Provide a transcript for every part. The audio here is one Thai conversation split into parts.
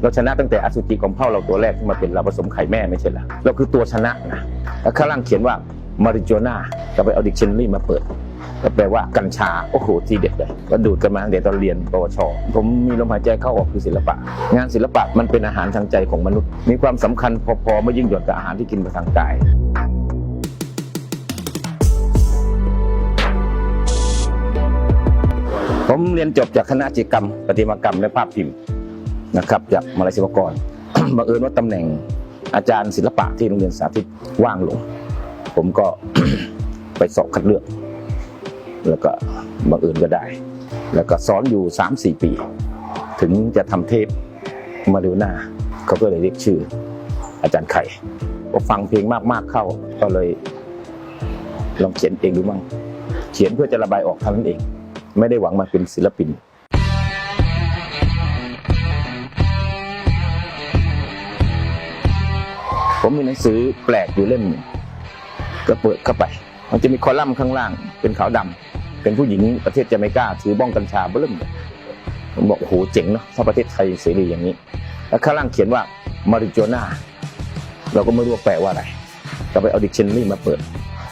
เราชนะตั้งแต่อสุจิของพ่อเราตัวแรกที่มาเป็นเราผสมไข่แม่ไม่ใช่เหรอเราคือตัวชนะนะแล้วข้างล่างเขียนว่ามาริโจนาก็ไปเอาดิกชันนารีมาเปิดก็แปลว่ากัญชา โอ้โห ทีเด็ดเลย ก็ดูดกันมาตั้งแต่ตอนเรียนปวช ผมมีลมหายใจเข้าออกคือศิลปะ งานศิลปะมันเป็นอาหารทางใจของมนุษย์ มีความสำคัญพอๆไม่ยิ่งหย่อนกับอาหารที่กินไปทางกายผมเรียนจบจากคณะจิตรกรรมประติมากรรมและภาพพิมพ์ นะครับจากมาลัยศิลปากร บังเอิญว่าตำแหน่งอาจารย์ศิลปะที่โรงเรียนสาธิตว่างลง ผมก็ไปสอบคัดเลือก แล้วก็บังเอิญก็ได้ แล้วก็สอนอยู่ 3-4 ปี ถึงจะทำเทปมาดูหน้าเขาก็เลยเรียกชื่อ อาจารย์ไข่พอฟังเพลงมากๆเข้าก็เลยลองเขียนเองดูมั่งเขียนเพื่อจะระบายออกเท่านั้นเอง ไม่ได้หวังมาเป็นศิลปิน ผมมีหนังสือแปลกอยู่เล่มนึงก็เปิดเข้าไป มันจะมีคอลัมน์ข้างล่าง เป็นขาวดำเป็นผู้หญิงประเทศจาเมกาถือบ้องกัญชาเบิ่มผมบอกโอ้โหเจ๋งเนาะถ้าประเทศไทยเสรีอย่างนี้ แล้วข้างล่างเขียนว่ามาริโจนาเราก็ไม่รู้ว่าแปลว่าอะไร ก็ไปเอาดิกชันนารีมาเปิด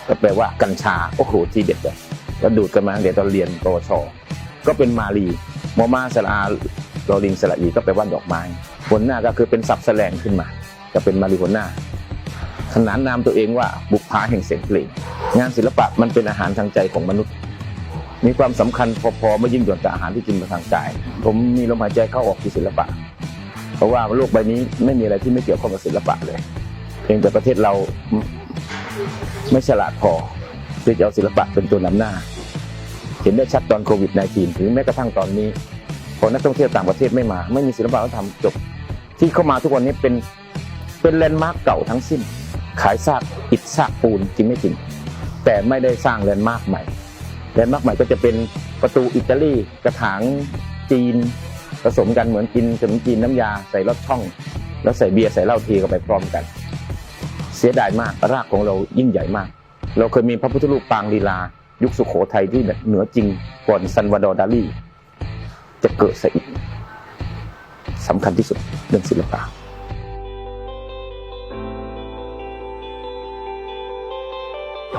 ก็แปลว่ากัญชา โอ้โห ทีเด็ดเลยแล้วดูดกันมาตั้งแต่ตอนเรียนปวช ก็เป็นมาลีมอมาสระอาลอลิงสระอีก็แปลว่าดอกไม้ผลหน้าก็คือเป็นศัพท์แสลงขึ้นมา ก็เป็นมาลีผลหน้าขนานนามตัวเองว่าบุพภาแห่งเสียงเพลงงานศิลปะมันเป็นอาหารทางใจของมนุษย์ มีความสำคัญพอๆไม่ยิ่งหย่อนกับอาหารที่กินมาทางกาย ผมมีลมหายใจเข้าออกคือศิลปะ เพราะว่าโลกใบนี้ไม่มีอะไรที่ไม่เกี่ยวข้องกับศิลปะเลย เพียงแต่ประเทศเราไม่ฉลาดพอที่จะเอาศิลปะเป็นตัวนำหน้า เห็นได้ชัดตอนโควิด -19 ถึงแม้กระทั่งตอนนี้พอนักท่องเที่ยวต่างประเทศไม่มา ไม่มีศิลปะวัฒนธรรมจบ ที่เข้ามาทุกวันนี้เป็น เป็นแลนด์มาร์กเก่าทั้งสิ้น ขายซากอิฐซากปูนจริงไม่จริง แต่ไม่ได้สร้างแลนด์มาร์กใหม่แลนด์มาร์กใหม่ก็จะเป็นประตูอิตาลีกระถางจีน ผสมกันเหมือนกินขนมจีนน้ำยาใส่ลอดช่อง แล้วใส่เบียร์ใส่เหล้าทีเข้าไปพร้อมกัน เสียดายมากรากของเรายิ่งใหญ่มาก เราเคยมีพระพุทธรูปปางลีลา ยุคสุโขทัยที่เหนือจริงก่อนซันวาดอร์ดาลีจะเกิดซะอีกสำคัญที่สุดเรื่องศิลปะ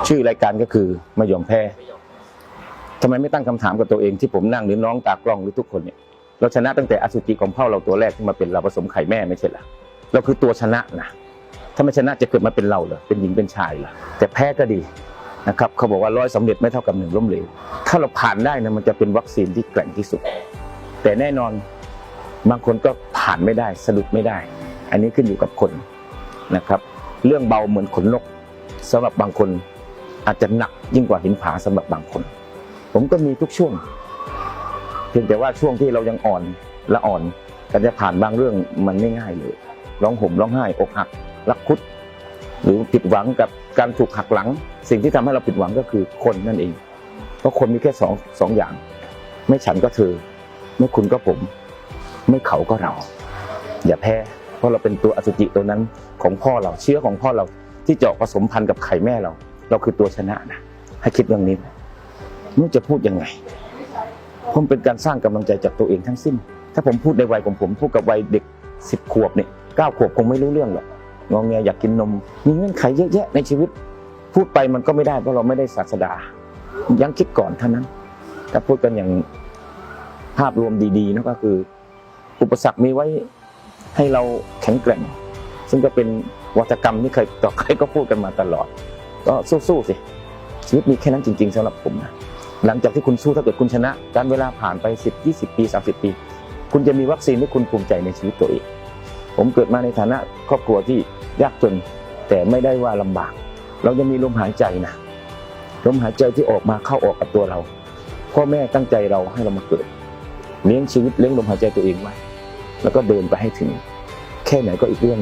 ชื่อรายการก็คือไมายอมแพ้ทำไมไม่ตั้งคำถามกับตัวเองที่ผมนั่งหรือน้องตากล้องหรือทุกคนเนี่ยเราชนะตั้งแต่อสุจิของพ่อเราตัวแรกที่มาเป็นเราผสมไข่แม่ไม่ใช่หรอเราคือตัวชนะนะถ้าไม่ชนะจะเกิดมาเป็นเราเหรอเป็นหญิงเป็นชายเหรอแต่แพ้ก็ดีนะครับเขาบอกว่าร้อยสำเร็จไม่เท่ากับหนึ่งล้มเหลวถ้าเราผ่านได้นะมันจะเป็นวัคซีนที่แกร่งที่สุด แต่แน่นอนบางคนก็ผ่านไม่ได้สะดุดไม่ได้ อันนี้ขึ้นอยู่กับคนนะครับ เรื่องเบาเหมือนขนนกสำหรับบางคน อาจจะหนักยิ่งกว่าหินผาสำหรับบางคน ผมก็มีทุกช่วง เพียงแต่ว่าช่วงที่เรายังอ่อนละอ่อนการจะผ่านบางเรื่องมันไม่ง่ายเลย ร้องห่มร้องไห้อกหักรักคุด หรือผิดหวังกับการถูกหักหลัง สิ่งที่ทำให้เราผิดหวังก็คือคนนั่นเอง เพราะคนมีแค่สองสองอย่าง ไม่ฉันก็เธอ ไม่คุณก็ผม ไม่เขาก็เรา อย่าแพ้ เพราะเราเป็นตัวอสุจิตัวนั้นของพ่อเราเชื้อของพ่อเราที่เจาะผสมพันธุ์กับไข่แม่เรา เราคือตัวชนะนะให้คิดเรื่องนี้ไม่รู้จะพูดยังไง ผมเป็นการสร้างกำลังใจจากตัวเองทั้งสิ้น ถ้าผมพูดในวัยของผมพูดกับวัยเด็กสิบขวบเนี่ยเก้าขวบคงไม่รู้เรื่องหรอกงองแงอยากกินนม มีเงื่อนไขเยอะแยะในชีวิต พูดไปมันก็ไม่ได้เพราะเราไม่ได้ศาสดา ยังคิดก่อนเท่านั้น ถ้าพูดกันอย่างภาพรวมดีๆนะก็คือ อุปสรรคมีไว้ให้เราแข็งแกร่ง ซึ่งก็เป็นวัฒกรรมที่เคยต่อใครก็พูดกันมาตลอด ก็สู้ๆสิชีวิตมีแค่นั้นจริง ๆสำหรับผมนะหลังจากที่คุณสู้ถ้าเกิดคุณชนะ การเวลาผ่านไป 10 20 ปี 30 ปี คุณจะมีวัคซีนที่คุณภูมิใจในชีวิตตัวเอง ผมเกิดมาในฐานะครอบครัวที่ยากจนแต่ไม่ได้ว่าลำบาก เรายังมีลมหายใจนะลมหายใจที่ออกมาเข้าออกกับตัวเรา พ่อแม่ตั้งใจเราให้เรามาเกิด เลี้ยงชีวิตเลี้ยงลมหายใจตัวเองไว้แล้วก็เดินไปให้ถึง แค่ไหนก็อีกเรื่อง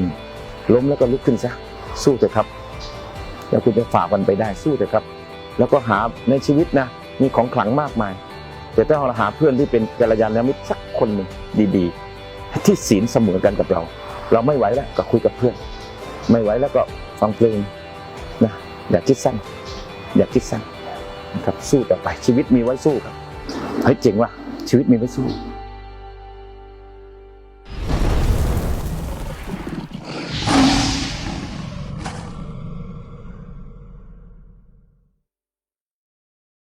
ล้มแล้วก็ลุกขึ้นซะสู้เถอะครับ แล้วคุณจะฝ่ามันไปได้สู้เถอะครับ แล้วก็หาในชีวิตนะมีของขลังมากมาย แต่ถ้าเราหาเพื่อนที่เป็นกัลยาณมิตรสักคนหนึ่งดีๆ ที่ศีลเสมอกันกับเรา เราไม่ไหวแล้วก็คุยกับเพื่อน ไม่ไหวแล้วก็ฟังเพลงนะอย่าคิดสั้น อย่าคิดสั้นนะครับสู้ต่อไปชีวิตมีไว้สู้ครับเฮ้ยเจ๋งว่ะชีวิตมีไว้สู้